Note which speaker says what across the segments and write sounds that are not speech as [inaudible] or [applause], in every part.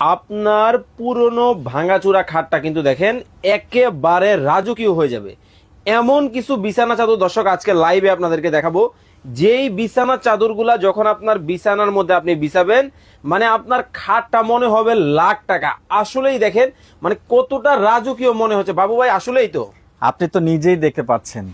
Speaker 1: আপনার পুরনো ভাঙাচুরা খাটটা কিন্তু দেখেন একেবারে রাজকীয় হয়ে যাবে। এমন কিছু বিছানা চাদর দর্শক আজকে লাইভে আপনাদেরকে দেখাবো। যেই বিছানা চাদরগুলা যখন আপনার বিছানার মধ্যে আপনি বিছাবেন মানে আপনার খাটটা মনে হবে লাখ টাকা। আসলেই দেখেন মানে কতটা রাজকীয় মনে হচ্ছে। বাবু ভাই আসলেই তো?
Speaker 2: আপনি তো নিজেই দেখতে পাচ্ছেন।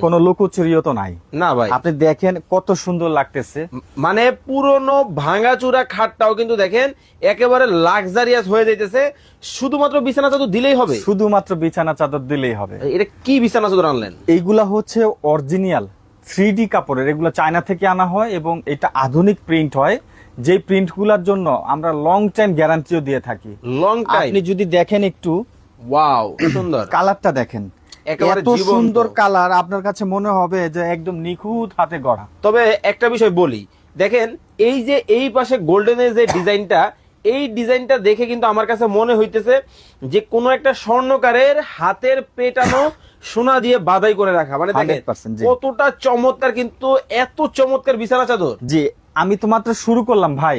Speaker 2: কোনো লুকোচুরিও তো নাই।
Speaker 1: না ভাই।
Speaker 2: আপনি দেখেন কত সুন্দর লাগতেছে।
Speaker 1: মানে পুরনো ভাঙাচুরা খাটটাও কিন্তু দেখেন একেবারে লাক্সারিয়াস হয়ে যাইতেছে। শুধুমাত্র বিছানা চাদর দিলেই হবে?
Speaker 2: শুধুমাত্র বিছানা চাদর দিলেই হবে।
Speaker 1: এটা কি বিছানা চাদর আনলেন?
Speaker 2: এইগুলা হচ্ছে অরিজিনাল থ্রি ডি কাপড়ের। এগুলো চায়না থেকে আনা হয় এবং এটা আধুনিক প্রিন্ট হয়। যে প্রিন্টগুলোর জন্য আমরা লং টাইম গ্যারান্টিও দিয়ে থাকি।
Speaker 1: লং টাইম
Speaker 2: আপনি যদি দেখেন একটু
Speaker 1: ওয়াও সুন্দর। [clears throat]
Speaker 2: কালারটা দেখেন।
Speaker 1: একেবারে
Speaker 2: এত। সুন্দর কালার আপনার কাছে মনে হবে যে একদম নিখুঁত হাতে গড়া।
Speaker 1: তবে একটা বিষয় বলি দেখেন এই যে এই পাশে গোল্ডেনের যে ডিজাইনটা এই ডিজাইনটা দেখে কিন্তু আমার কাছে মনে হইতেছে যে কোনো একটা স্বর্ণকারের হাতের পেটানো সোনা দিয়ে বাধাই করে রাখা। মানে দেখেন
Speaker 2: 100%
Speaker 1: কতটা চমৎকার কিন্তু এত চমৎকার বিছানা চাদর।
Speaker 2: জি আমি তো মাত্র শুরু করলাম ভাই।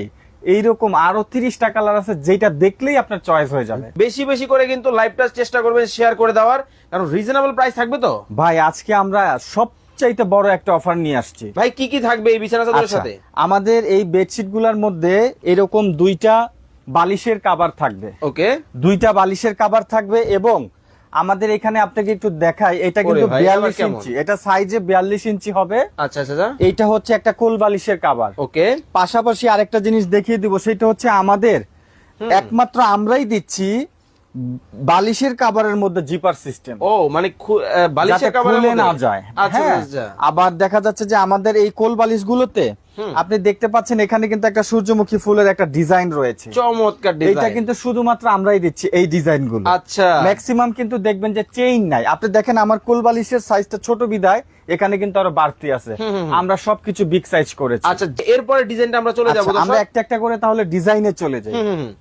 Speaker 2: এইরকম আরও তিরিশটা কালার আছে যেটা দেখলেই আপনার চয়েস হয়ে যাবে।
Speaker 1: বেশি বেশি করে কিন্তু লাইভটা চেষ্টা করবেন শেয়ার করে দেওয়ার। কারণ রিজনেবল প্রাইস থাকবে তো?
Speaker 2: ভাই আজকে আমরা সবচাইতে বড় একটা অফার নিয়ে আসছি।
Speaker 1: ভাই কি কি থাকবে এই বিছানা চাদরের
Speaker 2: আচ্ছা,
Speaker 1: সাথে?
Speaker 2: আমাদের এই বেডশিটগুলার মধ্যে এরকম দুইটা বালিশের কাবার থাকবে।
Speaker 1: ওকে
Speaker 2: দুইটা বালিশের কাবার থাকবে এবং আমাদের এখানে আপনাকে একটু দেখাই এটা কিন্তু বিয়াল্লিশ ইঞ্চি। এটা সাইজে বিয়াল্লিশ ইঞ্চি হবে।
Speaker 1: আচ্ছা আচ্ছা আচ্ছা।
Speaker 2: এইটা হচ্ছে একটা কোল বালিশের কাবার
Speaker 1: ওকে।
Speaker 2: পাশাপাশি আরেকটা জিনিস দেখিয়ে দিব সেটা হচ্ছে আমাদের একমাত্র আমরাই দিচ্ছি বালিশের কাবারের মধ্যে জিপার সিস্টেম
Speaker 1: ও মানে বালিশের মধ্যে?
Speaker 2: না যায়।
Speaker 1: আচ্ছা
Speaker 2: হ্যাঁ। আবার দেখা যাচ্ছে যে আমাদের এই কোল বালিশ গুলোতে আপনি দেখতে পাচ্ছেন এখানে কিন্তু একটা সূর্যমুখী ফুলের একটা ডিজাইন রয়েছে।
Speaker 1: চমৎকার ডিজাইন।
Speaker 2: কিন্তু শুধুমাত্র আমরাই দিচ্ছি এই ডিজাইনগুলো
Speaker 1: আচ্ছা।
Speaker 2: ম্যাক্সিমাম কিন্তু দেখবেন যে চেইন নাই। আপনি দেখেন আমার কোল বালিশের সাইজটা ছোট বিদায় এখানে কিন্তু আরও বাড়তি আছে। আমরা সবকিছু বিগ সাইজ করেছি।
Speaker 1: আচ্ছা এরপরে ডিজাইনটা আমরা চলে যাব
Speaker 2: আচ্ছা, আমরা একটা একটা করে তাহলে ডিজাইনে চলে যাই।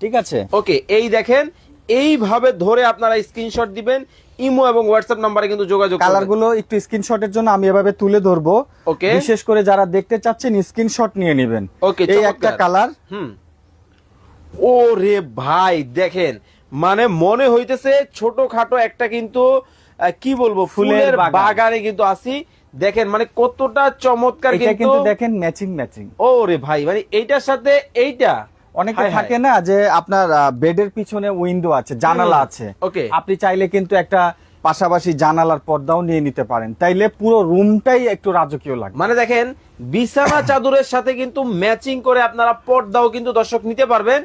Speaker 2: ঠিক আছে?
Speaker 1: ওকে এই দেখেন এইভাবে ধরে আপনারা স্ক্রিনশট দিবেন। ইমো এবং হোয়াটসঅ্যাপ নাম্বারে কিন্তু যোগাযোগ
Speaker 2: কালার
Speaker 1: করবেন।
Speaker 2: গুলো একটু স্ক্রিনশটের জন্য আমি এভাবে তুলে ধরবো।
Speaker 1: ওকে।
Speaker 2: বিশেষ করে যারা দেখতে চাচ্ছেন স্ক্রিনশট নিয়ে নেবেন।
Speaker 1: ওকে,
Speaker 2: এই একটা কালার।
Speaker 1: হুম। ও রে ভাই দেখেন। মানে মনে হইতেছে ছোটখাটো একটা কিন্তু কি বলব
Speaker 2: ফুলের বাগানে।
Speaker 1: কিন্তু আসি দেখেন মানে কতটা চমৎকার কিন্তু
Speaker 2: দেখেন ম্যাচিং ম্যাচিং
Speaker 1: ও রে ভাই মানে এইটার সাথে এইটা।
Speaker 2: অনেকে। থাকে না যে আপনার বেডের পিছনে উইন্ডো আছে জানালা আছে
Speaker 1: ওকে।
Speaker 2: আপনি চাইলে কিন্তু একটা পাশাপাশি জানালার পর্দাও নিয়ে নিতে পারেন তাইলে পুরো রুমটাই একটু রাজকীয় লাগে
Speaker 1: মানে দেখেন বিছানা চাদরের সাথে কিন্তু ম্যাচিং করে আপনারা পর্দাও কিন্তু দর্শক নিতে পারবেন